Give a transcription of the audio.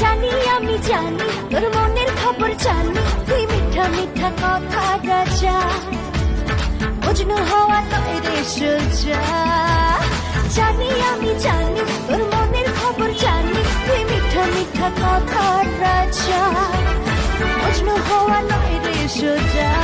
জানি আমি জানি তোর মিথ্যা কথা রাজা বুঝনু হওয়া তৈরি সোজা। জানি আমি জানি, তোর মনের খবর জানি, তুই মিঠা মিঠা কথা রাজা। বুঝনু হওয়া তৈরি সোজা।